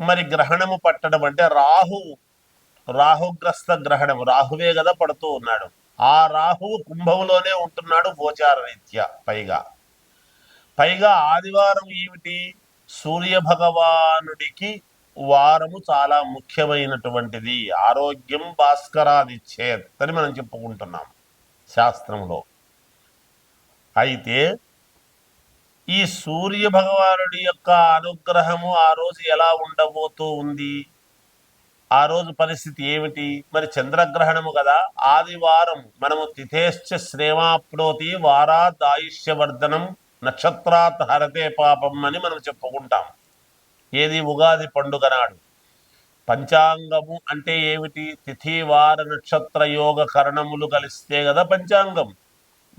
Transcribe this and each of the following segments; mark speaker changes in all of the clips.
Speaker 1: మరి గ్రహణము పట్టడం అంటే రాహు రాహుగ్రస్త గ్రహణము. రాహువే కదా పడుతూ ఉన్నాడు. ఆ రాహువు కుంభంలోనే ఉంటున్నాడు గోచార రీత్యా పైగా. పైగా ఆదివారం ఏమిటి? సూర్య భగవానుడికి వారము చాలా ముఖ్యమైనటువంటిది. ఆరోగ్యం భాస్కరాదిచ్చేద్ అని మనం చెప్పుకుంటున్నాం శాస్త్రంలో. అయితే ఈ సూర్య భగవానుడి యొక్క అనుగ్రహము ఆ రోజు ఎలా ఉండబోతూ ఉంది? ఆ రోజు పరిస్థితి ఏమిటి? మరి చంద్రగ్రహణము కదా. ఆదివారం మనము తిథేశ్చ శ్రేమాప్నోతి వారాత్ ఆయుష్యవర్ధనం నక్షత్రాత్ హరతే పాపం అని మనం చెప్పుకుంటాం. ఏది ఉగాది పండుగ నాడు. పంచాంగము అంటే ఏమిటి? తిథి వార నక్షత్ర యోగ కరణములు కలిస్తే కదా పంచాంగం.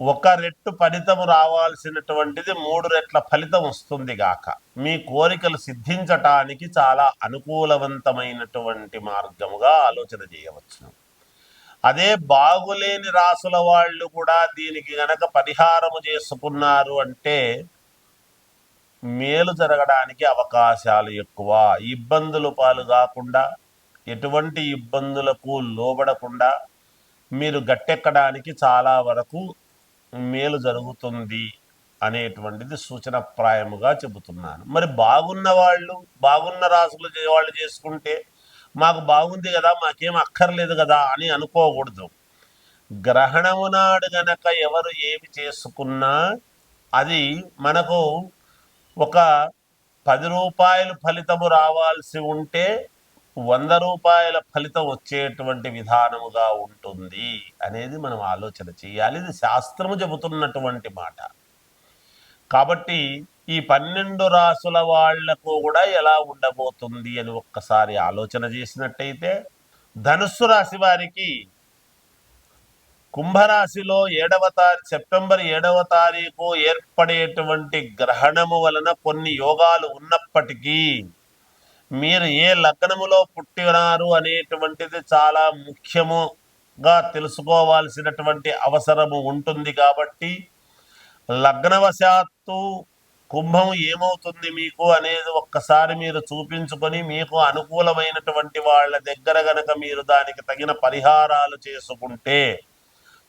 Speaker 1: ఒక రెట్టు ఫలితం రావాల్సినటువంటిది మూడు రెట్ల ఫలితం వస్తుంది గాక. మీ కోరికలు సిద్ధించటానికి చాలా అనుకూలవంతమైనటువంటి మార్గముగా ఆలోచన చేయవచ్చును. అదే బాగులేని రాసుల వాళ్ళు కూడా దీనికి గనక పరిహారము చేసుకున్నారు అంటే మేలు జరగడానికి అవకాశాలు ఎక్కువ. ఇబ్బందులు పాలు కాకుండా ఎటువంటి ఇబ్బందులకు లోబడకుండా మీరు గట్టెక్కడానికి చాలా వరకు మేలు జరుగుతుంది అనేటువంటిది సూచనప్రాయముగా చెబుతున్నాను. మరి బాగున్న వాళ్ళు బాగున్న రాసులు వాళ్ళు చేసుకుంటే మాకు బాగుంది కదా మాకేం అక్కర్లేదు కదా అని అనుకోకూడదు. గ్రహణము నాడు గనక ఎవరు ఏమి చేసుకున్నా అది మనకు ఒక పది రూపాయలు ఫలితము రావాల్సి ఉంటే వంద రూపాయల ఫలితం వచ్చేటువంటి విధానముగా ఉంటుంది అనేది మనం ఆలోచన చేయాలి. ఇది శాస్త్రము చెబుతున్నటువంటి మాట. కాబట్టి ఈ పన్నెండు రాసుల వాళ్ళకు కూడా ఎలా ఉండబోతుంది అని ఒక్కసారి ఆలోచన చేసినట్టయితే ధనుస్సు రాశి వారికి కుంభరాశిలో ఏడవ తారీ సెప్టెంబర్ ఏడవ తారీఖు ఏర్పడేటువంటి గ్రహణము వలన కొన్ని యోగాలు ఉన్నప్పటికీ మీరు ఏ లగ్నములో పుట్టినారు అనేటువంటిది చాలా ముఖ్యముగా తెలుసుకోవాల్సినటువంటి అవసరము ఉంటుంది కాబట్టి లగ్నవశాత్తు కుంభం ఏమవుతుంది మీకు అనేది ఒక్కసారి మీరు చూపించుకొని మీకు అనుకూలమైనటువంటి వాళ్ళ దగ్గర గనక మీరు దానికి తగిన పరిహారాలు చేసుకుంటే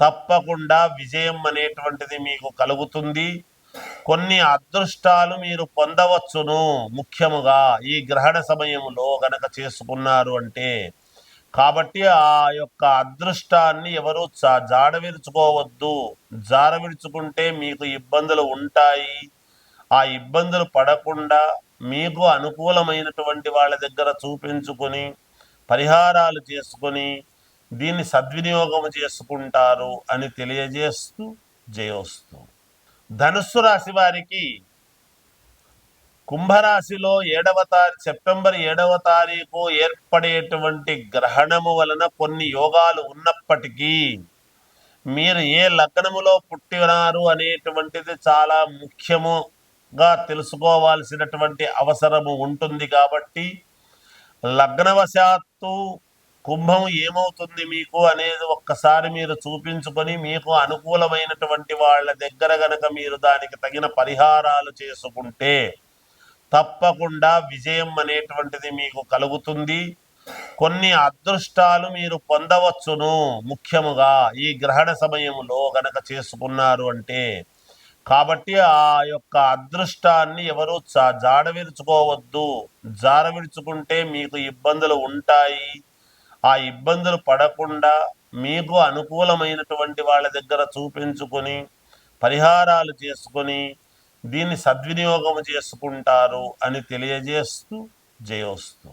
Speaker 1: తప్పకుండా విజయం అనేటువంటిది మీకు కలుగుతుంది. కొన్ని అదృష్టాలు మీరు పొందవచ్చును ముఖ్యముగా ఈ గ్రహణ సమయంలో గనక చేసుకున్నారు అంటే కాబట్టి ఆ యొక్క అదృష్టాన్ని ఎవరు జా- జాడ విరుచుకోవద్దు. జార విరుచుకుంటే మీకు ఇబ్బందులు ఉంటాయి. ఆ ఇబ్బందులు పడకుండా మీకు అనుకూలమైనటువంటి వాళ్ళ దగ్గర చూపించుకొని పరిహారాలు చేసుకొని దీన్ని సద్వినియోగం చేసుకుంటారు అని తెలియజేస్తూ జయోస్తూ. ధనుస్సు రాశి వారికి కుంభరాశిలో ఏడవ తారీ సెప్టెంబర్ ఏడవ తారీఖు ఏర్పడేటువంటి గ్రహణము వలన కొన్ని యోగాలు ఉన్నప్పటికీ మీరు ఏ లగ్నములో పుట్టినారు అనేటువంటిది చాలా ముఖ్యముగా తెలుసుకోవాల్సినటువంటి అవసరము ఉంటుంది కాబట్టి లగ్నవశాత్తు కుంభం ఏమవుతుంది మీకు అనేది ఒక్కసారి మీరు చూపించుకొని మీకు అనుకూలమైనటువంటి వాళ్ళ దగ్గర గనక మీరు దానికి తగిన పరిహారాలు చేసుకుంటే తప్పకుండా విజయం అనేటువంటిది మీకు కలుగుతుంది. కొన్ని అదృష్టాలు మీరు పొందవచ్చును. ముఖ్యముగా ఈ గ్రహణ సమయంలో గనక చేసుకున్నారు అంటే కాబట్టి ఆ యొక్క అదృష్టాన్ని ఎవరు జాడవిరుచుకోవద్దు. జాడ విరుచుకోవద్దు మీకు ఇబ్బందులు ఉంటాయి. ఆ ఇబ్బందులు పడకుండా మీకు అనుకూలమైనటువంటి వాళ్ళ దగ్గర చూపించుకొని పరిహారాలు చేసుకొని దీన్ని సద్వినియోగం చేసుకుంటారు అని తెలియజేస్తూ జయోస్తు.